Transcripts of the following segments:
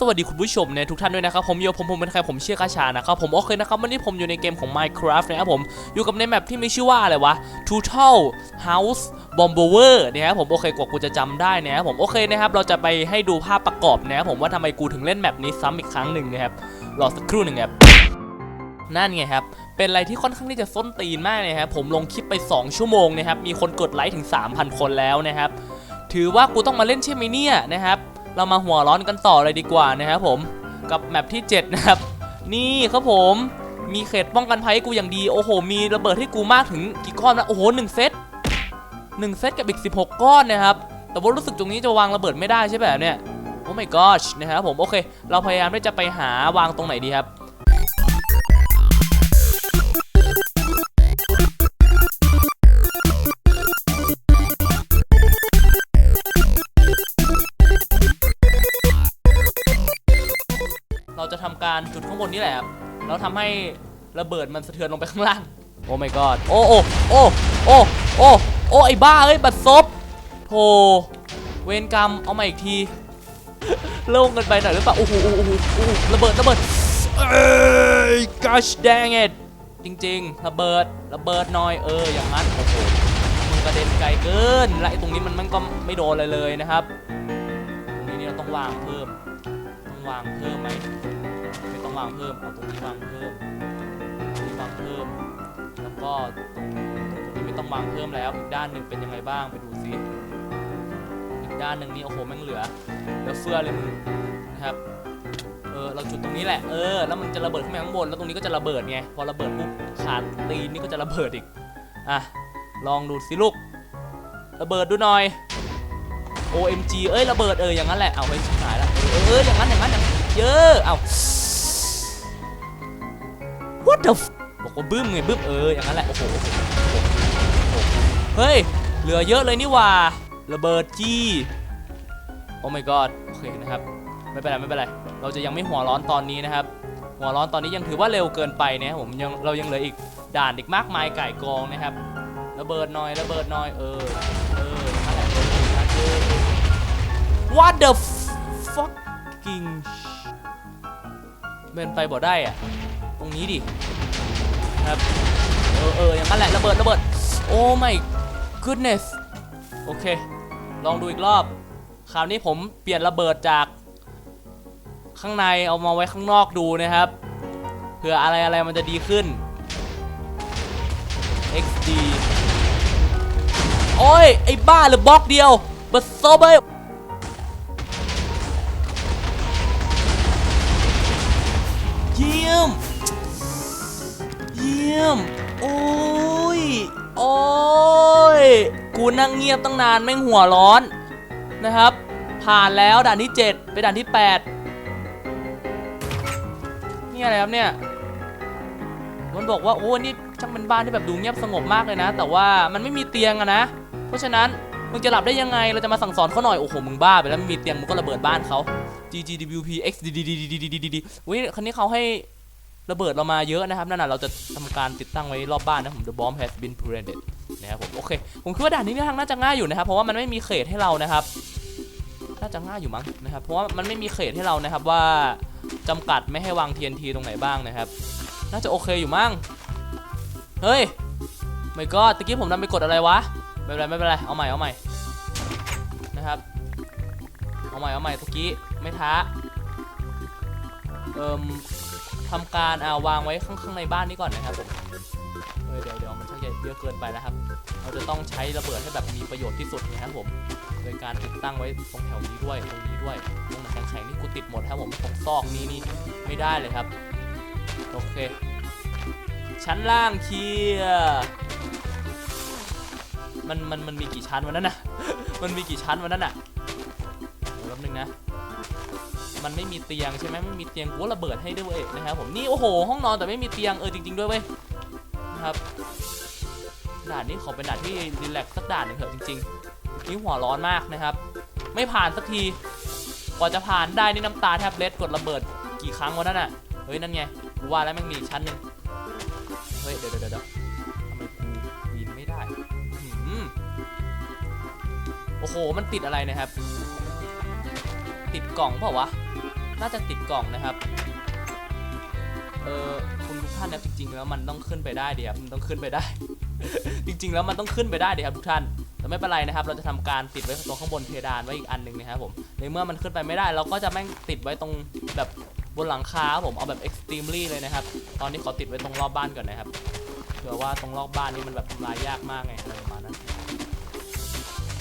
สวัสดีคุณผู้ชมเนี่ยทุกท่านด้วยนะครับผมโยผมผมเป็นใครผมเชื่อกาชานะครับผมโอเคนะครับวันนี้ผมอยู่ในเกมของ Minecraft นะครับผมอยู่กับในแมปที่มีชื่อว่าอะไรวะ Total House Bomber นะครับผมโอเคกว่ากูจะจำได้นะครับผมโอเคนะครับเราจะไปให้ดูภาพประกอบนะครับผมว่าทำไมกูถึงเล่นแมปนี้ซ้ำอีกครั้งหนึ่งนะครับรอสักครู่หนึ่งครับนั่นไงครับเป็นอะไรที่ค่อนข้างที่จะส้นตีนมากเลยครับผมลงคลิปไป 2 ชั่วโมงนะครับมีคนกดไลค์ถึง 3,000 คนแล้วนะครับถือว่ากูต้องมาเล่นใช่ไหมเนี่ยนะครับ เรามาหัวร้อนกันต่อเลยดีกว่านะครับผมกับแมปที่ 7 นะครับ นี่ครับผมมีเขตป้องกันภัยให้กูอย่างดีโอ้โห มีระเบิดให้กูมากถึงกี่ก้อนนะโอ้โหหนึ่งเซตหนึ่งเซตกับอีก 16 ก้อนนะครับ แต่ว่ารู้สึกตรงนี้จะวางระเบิดไม่ได้ใช่แบบเนี่ยโอ้ my gosh นะครับผมโอเค เราพยายามที่จะไปหาวางตรงไหนดีครับ จะทำการจุดข้างบนนี่แหละครับแล้วทำให้ระเบิดมันสะเทือนลงไปข้างล่าง โอ้ my god โอ้โอ้โอ้โอ้โอ้โอ้ไอ้บ้าเอ้ยบัดซบโธ่เวรกรรมเอามาอีกทีโล่งกันไปหน่อยหรือเปล่าโอ้โหโอ้โหโอ้โหระเบิดระเบิดเอ้ย gosh dang it จริงๆ ระเบิดระเบิดหน่อยเอออย่างนั้นโอ้โหมันกระเด็นไกลเกินและไอ้ตรงนี้มันมันก็ไม่โดนเลยเลยนะครับ ตรงนี้เราต้องวางเพิ่มต้องวางเพิ่มไหม วางเพิ่มเอาตรงนี้วางเพิ่มตรงนี้วางเพิ่ม แล้วก็ตรงตรงนี้ไม่ต้องวางเพิ่มแล้วอีกด้านหนึ่งเป็นยังไงบ้างไปดูซิอีกด้านหนึ่งนี่โอ้โหแม่งเหลือเหลือเฟือเลยมึงนะครับเออเราจุดตรงนี้แหละเออแล้วมันจะระเบิดขึ้นไปข้างบนแล้วตรงนี้ก็จะระเบิดไงพอระเบิดปุ๊บขาดตีนนี่ก็จะระเบิดอีกอะลองดูสิลูกระเบิดดูหน่อย OMG เอ้ยระเบิดเอออย่างนั้นแหละเอาไปชิบหายแล้วเอออย่างนั้นอย่างนั้นอย่างนั้นเยอะเอา the f บอกว่าบึ้มไงบึ้มเอออย่างนั้นแหละโอ้โหโอ้โหโอ้โหโอ้โหเฮ้ยเหลือเยอะเลยนี่ว่าระเบิดจี้โอ้ my god โอเคนะครับไม่เป็นไรไม่เป็นไรเราจะยังไม่หัวร้อนตอนนี้นะครับ หัวร้อนตอนนี้ยังถือว่าเร็วเกินไปนะผมยังเรายังเหลืออีกด่านอีกมากมายไก่กองนะครับระเบิดหน่อยระเบิดหน่อยเออเออนั่นแหละเออนั่นเออ What the fucking เบนไปบ่ได้อะตรงนี้ดิ ครับ เออเอออย่างนั้นแหละระเบิดระเบิด โอ้ my goodness โอเค ลองดูอีกรอบ คราวนี้ผมเปลี่ยนระเบิดจาก ข้างในเอามาไว้ข้างนอกดูนะครับเผื่ออะไรอะไรมันจะดีขึ้น XD โอ้ย ไอ้บ้าหรือบล็อกเดียวบัสโซเบ โอ้ย โอ้ย กูนั่งเงียบตั้งนานแม่งหัวร้อนนะครับ ผ่านแล้วด่านที่ 7 ไปด่านที่ 8 นี่อะไรครับเนี่ย มันบอกว่าโอ้นี่ช่างเป็นบ้านที่แบบดูเงียบสงบมากเลยนะ แต่ว่ามันไม่มีเตียงอะนะ เพราะฉะนั้นมึงจะหลับได้ยังไง เราจะมาสั่งสอนเขาหน่อย โอ้โห มึงบ้าไปแล้วไม่มีเตียงมึงก็ระเบิดบ้านเขา GGWP X D D D D D D D D D อุ้ยคันนี้เขาให้ ระเบิดเรามาเยอะนะครับ นั่นน่ะเราจะทำการติดตั้งไว้รอบบ้านนะผม The bomb has been planted นะครับผมโอเค ผมคิดว่าด่านนี้ทางน่าจะง่ายอยู่นะครับ เพราะว่ามันไม่มีเขตให้เรานะครับ น่าจะง่ายอยู่มั้งนะครับ เพราะว่ามันไม่มีเขตให้เรานะครับว่าจำกัดไม่ให้วาง TNT ตรงไหนบ้างนะครับ น่าจะโอเคอยู่มั้ง เฮ้ยไม่ก็ตะกี้ผมทำไปกดอะไรวะ ไม่เป็นไรไม่เป็นไร เอาใหม่เอาใหม่นะครับ เอาใหม่เอาใหม่ตะกี้ไม่ท้า เอ่ม ทำการอ่าวางไว้ข้างในบ้านนี้ก่อนนะครับผมเดี๋ยวเดี๋ยวมันชักจะเยอะเกินไปแล้วครับ เราจะต้องใช้ระเบิดให้แบบมีประโยชน์ที่สุดนะครับผม โดยการติดตั้งไว้ตรงแถวนี้ด้วยตรงนี้ด้วยตรงไหนแข็งๆนี่กูติดหมดครับผมตรงซอกนี้นี่ไม่ได้เลยครับ โอเค ชั้นล่างเคลียร์มันมันมันมีกี่ชั้นวันนั้นน่ะ มันมีกี่ชั้นวันนั้นน่ะเดี๋ยวแป๊บนึงนะ มันไม่มีเตียงใช่ไหมไม่มีเตียงกูระเบิดให้ด้วยเวยนะครับผมนี่โอ้โห ห้องนอนแต่ไม่มีเตียงเออจริง ๆด้วยเว้ยนะครับด่านนี้ขอเป็นด่านที่รีแลกซ์สักด่านหนึ่งเถอะจริงๆนี่หัวร้อนมากนะครับ ไม่ผ่านสักทีกว่าจะผ่านได้นี่น้ำตาแทบเล็ดกดระเบิดกี่ครั้งวะนั่นน่ะเฮ้ยนั่นไงกูว่าแล้วม่งมีชั้นหนึ่งเฮ้ยเดี๋ยวเดี๋ยวเดี๋ยวทำไมกูยินไม่ได้โอ้โหมันติดอะไรนะครับ ติดกล่องเปล่าวะ น่าจะติดกล่องนะครับ เออคุณทุกท่านนะจริง ๆ แล้วมันต้องขึ้นไปได้ดีครับมันต้องขึ้นไปได้ จริง ๆ แล้วมันต้องขึ้นไปได้ดีครับทุกท่านแต่ไม่เป็นไรนะครับ เราจะทำการติดไว้ตรงข้างบนเพดานไว้อีกอันหนึ่งนะครับผมในเมื่อมันขึ้นไปไม่ได้ เราก็จะแม่งติดไว้ตรงแบบบนหลังคาครับผมเอาแบบ extremely เลยนะครับ ตอนนี้ขอติดไว้ตรงรอบบ้านก่อนนะครับเผื่อว่าตรงรอบบ้านนี่มันแบบทำลายยากมากไงอะไรประมาณนั้น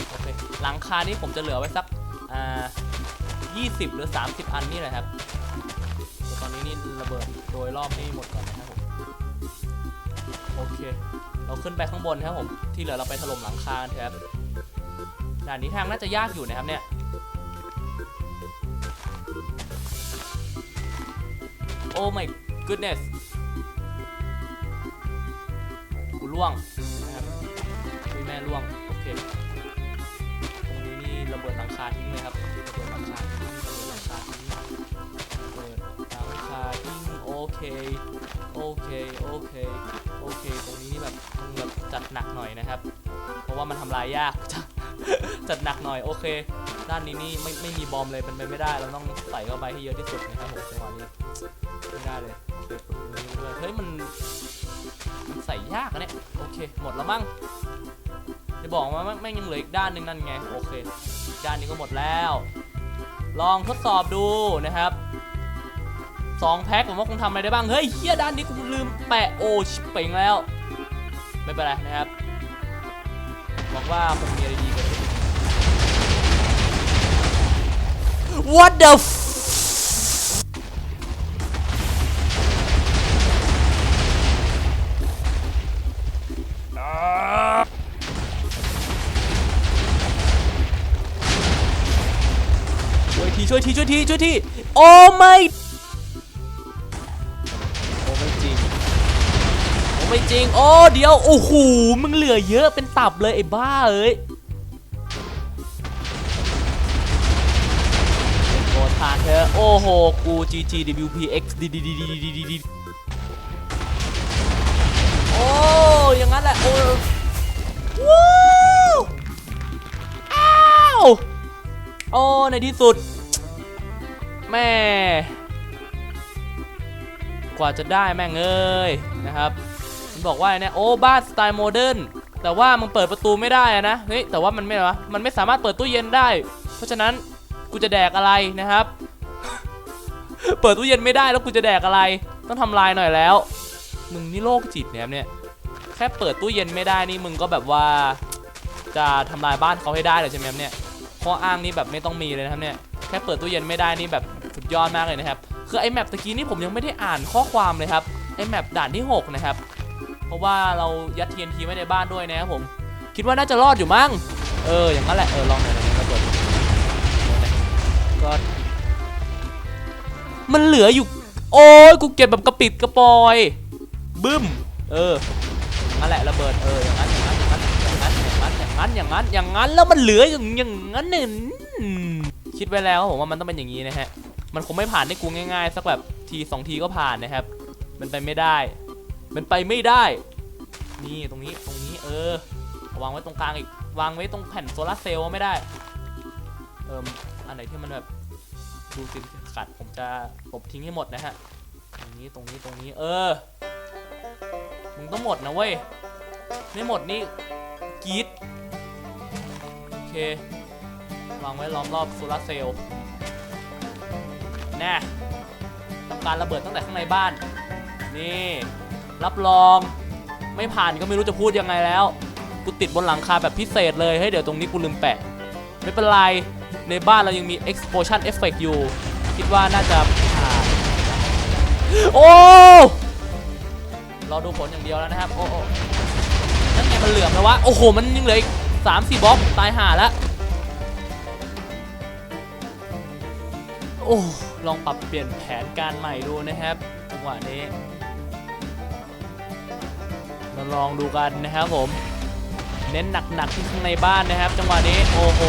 โอเคหลังคานี่ผมจะเหลือไว้สักอ่า 20 หรือ 30 อันนี่แหละครับแต่ตอนนี้นี่ระเบิดโดยรอบนี่หมดก่อนนะครับผมโอเค เราขึ้นไปข้างบนครับผมที่เหลือเราไปถล่มหลังคากันเถอะครับด่านนี้ทางน่าจะยากอยู่นะครับเนี่ยโอ้ my goodness กูล่วงนะครับแม่ล่วง โอเค ดหลังคาทิ้งเลยครับระเบิดหลังคาทิ้งระเบิดหลังคาทิ้งระเบิดหลังคาทิ้งโอเคโอเคโอเคโอเค ตรงนี้นี่แบบต้องแบบจัดหนักหน่อยนะครับ เพราะว่ามันทำลายยากจัดหนักหน่อยโอเค ด้านนี้นี่ไม่ไม่มีบอมเลยเป็นไปไม่ได้ เราต้องใส่เข้าไปให้เยอะที่สุดนะครับผมจังหวะนี้ไม่ได้เลยโอเคด้วยเฮ้ยมันมันใส่ยากอะเนี่ยโอเค หมดแล้วมั้งจะบอกว่าแม่งยังเหลืออีกด้านหนึงนั่นไง โอเค กด้านนี้ก็หมดแล้ว ลองทดสอบดูนะครับสองแพ็คผมว่าคงทำอะไรได้บ้าง เฮ้ยเฮียด้านนี้กูลืมแปะโอชิปเป่งแล้ว ไม่เป็นไรนะครับบอกว่าผมมีอะไรดีกว่านี้ What the f ทีช่วยทีช่วยทีโอ้ไม่โอ้ไม่จริงโอ้ไม่จริงโอ้เดี๋ยวโอ้โหมึงเหลือเยอะเป็นตับเลยไอ้บ้าเอ้ยเป็นทานเธอโอ้โหกู GGWPX ดีดีดีดีดีดีดีโอ้อย่างนั้นแหละโอ้ว้าวอ้าวโอ้ในที่สุด แม่ กว่าจะได้แม่งเอ้ยนะครับมันบอกว่าเนี่ยโอ้บ้านสไตล์โมเดิร์นแต่ว่ามึงเปิดประตูไม่ได้อะนะเฮ้ยแต่ว่ามันไม่หรอวะมันไม่สามารถเปิดตู้เย็นได้ เพราะฉะนั้นกูจะแดกอะไรนะครับ เปิดตู้เย็นไม่ได้แล้วกูจะแดกอะไร ต้องทำลายหน่อยแล้ว มึงนี่โรคจิตเนี่ยเนี่ยแค่เปิดตู้เย็นไม่ได้นี่มึงก็แบบว่า จะทำลายบ้านเขาให้ได้เลยใช่ไหมเนี่ยข้ออ้างนี่แบบไม่ต้องมีเลยนะครับเนี่ยแค่เปิดตู้เย็นไม่ได้นี่แบบ ยอดมากเลยนะครับคือไอแมปตะกี้นี่ผมยังไม่ได้อ่านข้อความเลยครับไอแมปด่านที่ 6 นะครับ เพราะว่าเรายัดเทียนทีไว้ในบ้านด้วยนะครับผม คิดว่าน่าจะรอดอยู่มั้งเอออย่างนั้นแหละเออลองหน่อยนะระเบิดก็มันเหลืออยู่ โอ้ยกูเก็บแบบกระปิดกระปอยบึ้มเออนั่นแหละระเบิดเอออย่างนั้นอย่างนั้นอย่างนั้นอย่างนั้นอย่างนั้นอย่างนั้นอย่างนั้นอย่างนั้นแล้วมันเหลืออย่างอย่างนั้นหนึ่งคิดไว้แล้วครับผมว่ามันต้องเป็นอย่างนี้นะฮะ มันคงไม่ผ่านได้กูง่าย ๆ สักแบบทีสองทีก็ผ่านนะครับ มันไปไม่ได้ มันไปไม่ได้ นี่ตรงนี้ตรงนี้ เออ วางไว้ตรงกลางอีก วางไว้ตรงแผ่นโซลาร์เซลล์ไม่ได้ เอิมอันไหนที่มันแบบดูสิขัดผมจะลบทิ้งให้หมดนะฮะ ตรงนี้ตรงนี้ตรงนี้ เออ มึงต้องหมดนะเว้ย ไม่หมดนี่กรีดโอเค วางไว้ล้อมรอบโซลาร์เซลล์ แน่ทำการระเบิดตั้งแต่ข้างในบ้าน นี่ รับรองไม่ผ่านก็ไม่รู้จะพูดยังไงแล้ว กูติดบนหลังคาแบบพิเศษเลย เฮ้ย เดี๋ยวตรงนี้กูลืมแปะ ไม่เป็นไร ในบ้านเรายังมี explosion effect อยู่ คิดว่าน่าจะผ่านโอ้รอดูผลอย่างเดียวแล้วนะครับ โอ้โอ้นั่นไงมันเหลือมแล้ววะ โอ้โห มันยังเหลืออีกสามสี่บล็อกตายห่าแล้ว โอ้ ลองปรับเปลี่ยนแผนการใหม่ดูนะครับจังหวะนี้ มาลองดูกันนะครับผม เน้นหนักๆที่ข้างในบ้านนะครับ จังหวะนี้โอ้โห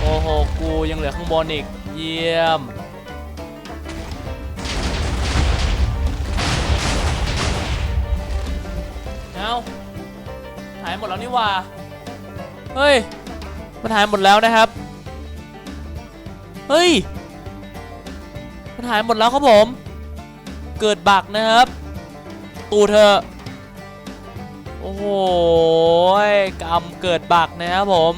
โอ้โหกูยังเหลือข้างบนอีก เยี่ยมเอาหายหมดแล้วนี่ว่า เฮ้ย มันหายหมดแล้วนะครับ เฮ้ย มันหายหมดแล้วครับผม เกิดบักนะครับ ตูเธอะโอ้โหกรรมเกิดบักนะครับผม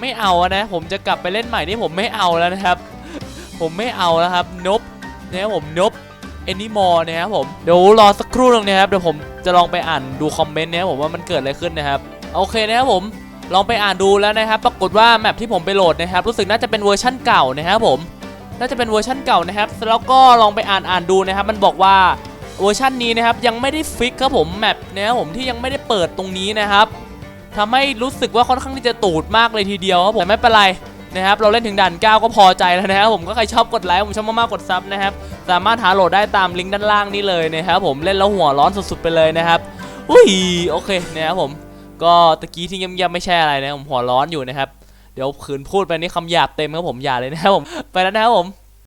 ไม่เอานะ ผมจะกลับไปเล่นใหม่นี่ผมไม่เอาแล้วนะครับ ผมไม่เอาแล้วครับ นบนะครับผมนบ anymore นะครับผม เดี๋ยวรอสักครู่หนึงนะครับ เดี๋ยวผมจะลองไปอ่านดูคอมเมนต์นะครับผมว่ามันเกิดอะไรขึ้นนะครับ โอเคนะครับผมลองไปอ่านดูแล้วนะครับ ปรากฏว่าแมปที่ผมไปโหลดนะครับ รู้สึกน่าจะเป็นเวอร์ชั่นเก่านะครับผม น่าจะเป็นเวอร์ชั่นเก่านะครับแล้วก็ลองไปอ่านอ่านดูนะครับ มันบอกว่าเวอร์ชันนี้นะครับยังไม่ได้ฟิกครับผมแมปนะครับผมที่ยังไม่ได้เปิดตรงนี้นะครับทำให้รู้สึกว่าค่อนข้างที่จะตูดมากเลยทีเดียวครับผมแต่ไม่เป็นไรนะครับเราเล่นถึงด่าน 9 ก็พอใจแล้วนะครับผมก็ใครชอบกดไลค์ผมชอบมากๆกดซับนะครับสามารถหาโหลดได้ตามลิงก์ด้านล่างนี้เลยนะครับผมเล่นแล้วหัวร้อนสุดๆไปเลยนะครับอุ้ยโอเคนะครับผมก็ตะกี้ที่เงียบๆไม่ใช่อะไรนะผมหัวร้อนอยู่นะครับ เดี๋ยวขืนพูดไปนี่คำหยาบเต็มครับผมอย่าเลยนะครับผมไปแล้วนะครับผม